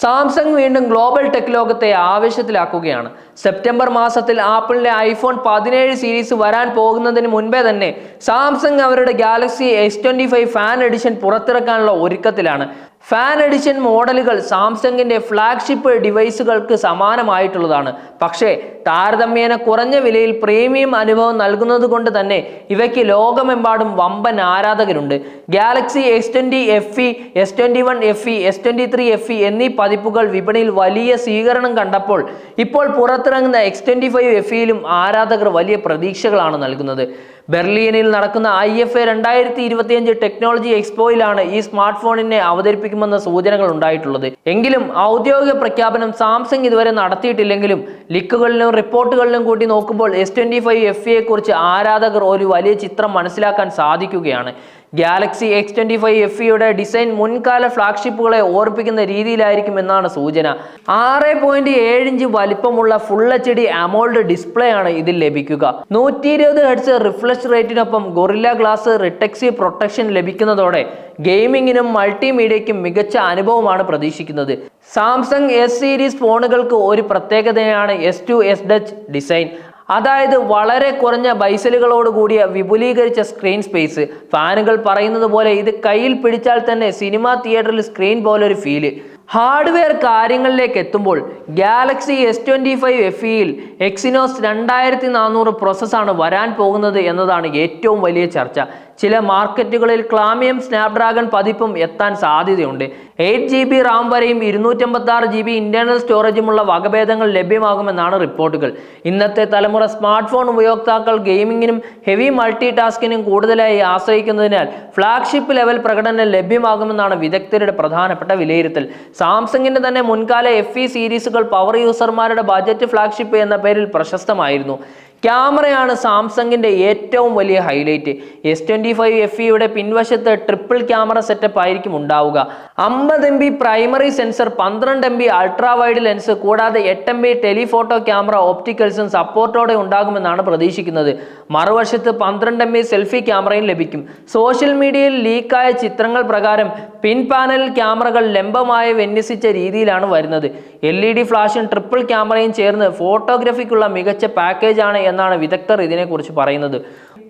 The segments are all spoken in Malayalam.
സാംസങ് വീണ്ടും ഗ്ലോബൽ ടെക് ലോകത്തെ ആവേശത്തിലാക്കുകയാണ്. സെപ്റ്റംബർ മാസത്തിൽ ആപ്പിളിന്റെ ഐഫോൺ പതിനേഴ് സീരീസ് വരാൻ പോകുന്നതിന് മുൻപേ തന്നെ സാംസങ് അവരുടെ Galaxy S twenty five fan edition പുറത്തിറക്കാനുള്ള ഒരുക്കത്തിലാണ്. ഫാൻ എഡിഷൻ മോഡലുകൾ സാംസങ്ങിന്റെ ഫ്ലാഗ്ഷിപ്പ് ഡിവൈസുകൾക്ക് സമാനമായിട്ടുള്ളതാണ്. പക്ഷേ താരതമ്യേന കുറഞ്ഞ വിലയിൽ പ്രീമിയം അനുഭവം നൽകുന്നത് കൊണ്ട് തന്നെ ഇവയ്ക്ക് ലോകമെമ്പാടും വമ്പൻ ആരാധകരുണ്ട്. Galaxy S twenty F E S twenty one F E S twenty three F E എന്നീ പതിപ്പുകൾ വിപണിയിൽ വലിയ സ്വീകരണം കണ്ടപ്പോൾ ഇപ്പോൾ പുറത്തിറങ്ങുന്ന എക്സ് ട്വന്റി ഫൈവ് എഫ് ഇയിലും ആരാധകർ വലിയ പ്രതീക്ഷകളാണ് നൽകുന്നത്. ബെർലിയനിൽ നടക്കുന്ന ഐ എഫ് എ രണ്ടായിരത്തി ഇരുപത്തിയഞ്ച് ടെക്നോളജി എക്സ്പോയിലാണ് ഈ സ്മാർട്ട് ഫോണിനെ അവതരിപ്പിക്കുമെന്ന സൂചനകൾ ഉണ്ടായിട്ടുള്ളത്. എങ്കിലും ഔദ്യോഗിക പ്രഖ്യാപനം സാംസങ് ഇതുവരെ നടത്തിയിട്ടില്ലെങ്കിലും ലിക്കുകളിലും റിപ്പോർട്ടുകളിലും കൂട്ടി നോക്കുമ്പോൾ എസ് ട്വന്റി ഫൈവ് എഫ് ആരാധകർ ഒരു വലിയ ചിത്രം മനസ്സിലാക്കാൻ സാധിക്കുകയാണ്. Galaxy S twenty five F ഇയുടെ ഡിസൈൻ മുൻകാല ഫ്ലാഗ്ഷിപ്പുകളെ ഓർപ്പിക്കുന്ന രീതിയിലായിരിക്കും എന്നാണ് സൂചന. ആറ് പോയിന്റ് ഏഴ് ഇഞ്ച് വലിപ്പമുള്ള full H D AMOLED display ആണ് ഇതിൽ ലഭിക്കുക. നൂറ്റി ഇരുപത് ഹെഡ്സ് റിഫ്ലഷ് റേറ്റിനൊപ്പം ഗൊറില്ല ഗ്ലാസ് റിട്ടക്സി പ്രൊട്ടക്ഷൻ ലഭിക്കുന്നതോടെ ഗെയിമിങ്ങിനും മൾട്ടിമീഡിയയ്ക്കും മികച്ച അനുഭവമാണ് പ്രതീക്ഷിക്കുന്നത്. സാംസങ് എസ് സീരീസ് ഫോണുകൾക്ക് ഒരു പ്രത്യേകതയാണ് S to S Dutch design അതായത് വളരെ കുറഞ്ഞ ബൈസലുകളോട് കൂടിയ വിപുലീകരിച്ച സ്ക്രീൻ സ്പേസ് ഫാനുകൾ പറയുന്നത് പോലെ ഇത് കയ്യിൽ പിടിച്ചാൽ തന്നെ സിനിമാ തിയേറ്ററിൽ സ്ക്രീൻ പോലെ ഒരു ഫീൽ ഹാർഡ്വെയർ കാര്യങ്ങളിലേക്ക് എത്തുമ്പോൾ Galaxy S twenty five F ഇയിൽ എക്സിനോസ് രണ്ടായിരത്തി നാനൂറ് പ്രോസസ്സാണ് വരാൻ പോകുന്നത് എന്നതാണ് ഏറ്റവും വലിയ ചർച്ച. ചില മാർക്കറ്റുകളിൽ ക്ലാമിയം സ്നാപ്ഡ്രാഗൺ പതിപ്പും എത്താൻ സാധ്യതയുണ്ട്. എയ്റ്റ് ജി ബി റാം വരെയും ഇരുന്നൂറ്റമ്പത്തി ആറ് ജി ബി ഇന്റേണൽ സ്റ്റോറേജുമുള്ള വകഭേദങ്ങൾ ലഭ്യമാകുമെന്നാണ് റിപ്പോർട്ടുകൾ. ഇന്നത്തെ തലമുറ സ്മാർട്ട് ഫോൺ ഉപയോക്താക്കൾ ഗെയിമിങ്ങിനും ഹെവി മൾട്ടി ടാസ്കിനും കൂടുതലായി ആശ്രയിക്കുന്നതിനാൽ ഫ്ലാഗ്ഷിപ്പ് ലെവൽ പ്രകടനം ലഭ്യമാകുമെന്നാണ് വിദഗ്ധരുടെ പ്രധാനപ്പെട്ട വിലയിരുത്തൽ. സാംസങ്ങിന്റെ തന്നെ മുൻകാല എഫ് സീരീസുകൾ പവർ യൂസർമാരുടെ ബജറ്റ് ഫ്ലാഗ്ഷിപ്പ് എന്ന പേരിൽ പ്രശസ്തമായിരുന്നു. ക്യാമറയാണ് സാംസങ്ങിന്റെ ഏറ്റവും വലിയ highlight. S twenty five F ഇയുടെ പിൻവശത്ത് ട്രിപ്പിൾ ക്യാമറ സെറ്റപ്പ് ആയിരിക്കും ഉണ്ടാവുക. അമ്പത് എം ബി പ്രൈമറി സെൻസർ പന്ത്രണ്ട് M B ultra wide lens കൂടാതെ എട്ട് എം ബി ടെലിഫോട്ടോ ക്യാമറ ഓപ്റ്റിക്കൽസും സപ്പോർട്ടോടെ ഉണ്ടാകുമെന്നാണ് പ്രതീക്ഷിക്കുന്നത്. മറുവശത്ത് പന്ത്രണ്ട് എം ബി സെൽഫി ക്യാമറയും ലഭിക്കും. സോഷ്യൽ മീഡിയയിൽ ലീക്കായ ചിത്രങ്ങൾ പ്രകാരം പിൻ പാനൽ ക്യാമറകൾ ലംബമായി വിന്യസിച്ച രീതിയിലാണ് വരുന്നത്. എൽ ഇ ഡി ഫ്ലാഷും ട്രിപ്പിൾ ക്യാമറയും ചേർന്ന് ഫോട്ടോഗ്രാഫിക്കുള്ള മികച്ച പാക്കേജാണ് എന്നാണ് വിദഗ്ധർ ഇതിനെക്കുറിച്ച് പറയുന്നത്.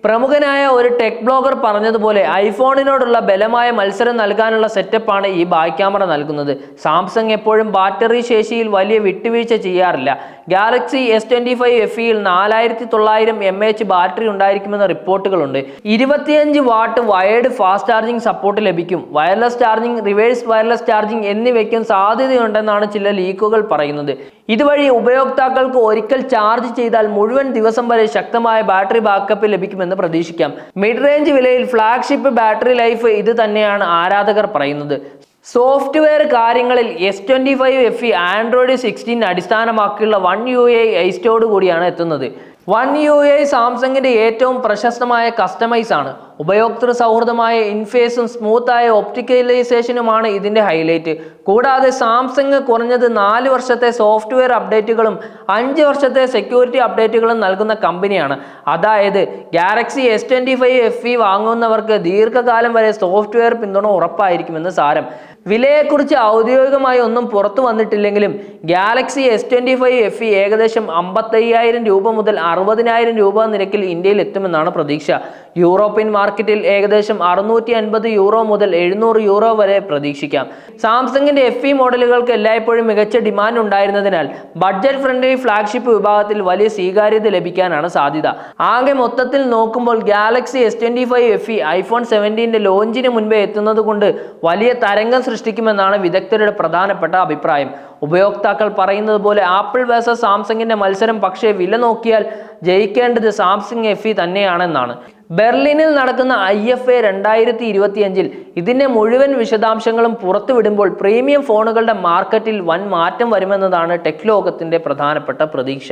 പ്രമുഖനായ ഒരു ടെക് ബ്ലോഗർ പറഞ്ഞതുപോലെ ഐഫോണിനോടുള്ള ബലമായ മത്സരം നൽകാനുള്ള സെറ്റപ്പാണ് ഈ ബാക്ക് ക്യാമറ നൽകുന്നത്. സാംസങ് എപ്പോഴും ബാറ്ററി ശേഷിയിൽ വലിയ വിട്ടുവീഴ്ച ചെയ്യാറില്ല. Galaxy S twenty five F ഇയിൽ നാലായിരത്തി തൊള്ളായിരം എം എച്ച് ബാറ്ററി ഉണ്ടായിരിക്കുമെന്ന റിപ്പോർട്ടുകളുണ്ട്. ഇരുപത്തിയഞ്ച് watt wired fast charging support ലഭിക്കും. Wireless charging reverse wireless charging എന്നിവയ്ക്കും സാധ്യതയുണ്ടെന്നാണ് ചില ലീക്കുകൾ പറയുന്നത്. ഇതുവഴി ഉപയോക്താക്കൾക്ക് ഒരിക്കൽ ചാർജ് ചെയ്താൽ മുഴുവൻ ദിവസം വരെ ശക്തമായ ബാറ്ററി ബാക്കപ്പ് ലഭിക്കുമെന്ന് പ്രതീക്ഷിക്കാം. മിഡ് റേഞ്ച് വിലയിൽ ഫ്ലാഗ്ഷിപ്പ് ബാറ്ററി ലൈഫ് ഇത് തന്നെയാണ് ആരാധകർ പറയുന്നത്. സോഫ്റ്റ്വെയർ കാര്യങ്ങളിൽ S twenty five F E Android sixteen അടിസ്ഥാനമാക്കിയുള്ള വൺ യു എ ഐസ്റ്റോട് കൂടിയാണ് എത്തുന്നത്. വൺ യു എ സാംസങ്ങിന്റെ ഏറ്റവും പ്രശസ്തമായ കസ്റ്റമൈസ് ആണ്. ഉപയോക്തൃ സൗഹൃദമായ ഇൻഫേസും സ്മൂത്തായ ഒപ്റ്റിക്കലൈസേഷനുമാണ് ഇതിന്റെ ഹൈലൈറ്റ്. കൂടാതെ സാംസങ് കുറഞ്ഞത് നാല് വർഷത്തെ സോഫ്റ്റ്വെയർ അപ്ഡേറ്റുകളും അഞ്ച് വർഷത്തെ സെക്യൂരിറ്റി അപ്ഡേറ്റുകളും നൽകുന്ന കമ്പനിയാണ്. അതായത് Galaxy S twenty five F E വാങ്ങുന്നവർക്ക് ദീർഘകാലം വരെ സോഫ്റ്റ്വെയർ പിന്തുണ ഉറപ്പായിരിക്കുമെന്ന് സാരം. വിലയെക്കുറിച്ച് ഔദ്യോഗികമായി ഒന്നും പുറത്തു വന്നിട്ടില്ലെങ്കിലും Galaxy S twenty five F E ഏകദേശം അമ്പത്തയ്യായിരം രൂപ മുതൽ അറുപതിനായിരം രൂപ നിരക്കിൽ ഇന്ത്യയിൽ എത്തുമെന്നാണ് പ്രതീക്ഷ. യൂറോപ്യൻ മാർക്കറ്റിൽ ഏകദേശം അറുന്നൂറ്റി അൻപത് യൂറോ മുതൽ എഴുന്നൂറ് യൂറോ വരെ പ്രതീക്ഷിക്കാം. സാംസങ്ങിന്റെ എഫ് ഇ മോഡലുകൾക്ക് എല്ലായ്പ്പോഴും മികച്ച ഡിമാൻഡ് ഉണ്ടായിരുന്നതിനാൽ ബഡ്ജറ്റ് ഫ്രണ്ട്ലി ഫ്ലാഗ്ഷിപ്പ് വിഭാഗത്തിൽ വലിയ സ്വീകാര്യത ലഭിക്കാനാണ് സാധ്യത. ആകെ മൊത്തത്തിൽ നോക്കുമ്പോൾ Galaxy S twenty five F E iPhone സെവന്റീന്റെ ലോഞ്ചിന് മുൻപേ എത്തുന്നത് കൊണ്ട് വലിയ തരംഗം സൃഷ്ടിക്കുമെന്നാണ് വിദഗ്ധരുടെ പ്രധാനപ്പെട്ട അഭിപ്രായം. ഉപയോക്താക്കൾ പറയുന്നത് പോലെ ആപ്പിൾ വേഴ്സസ് സാംസങ്ങിന്റെ മത്സരം പക്ഷേ വില നോക്കിയാൽ ജയിക്കേണ്ടത് സാംസങ് എഫ് ഇ തന്നെയാണെന്നാണ്. ബെർലിനിൽ നടക്കുന്ന ഐ എഫ് എ രണ്ടായിരത്തി ഇരുപത്തിയഞ്ചിൽ ഇതിന്റെ മുഴുവൻ വിശദാംശങ്ങളും പുറത്തുവിടുമ്പോൾ പ്രീമിയം ഫോണുകളുടെ മാർക്കറ്റിൽ വൻ മാറ്റം വരുമെന്നതാണ് ടെക് ലോകത്തിന്റെ പ്രധാനപ്പെട്ട പ്രതീക്ഷ.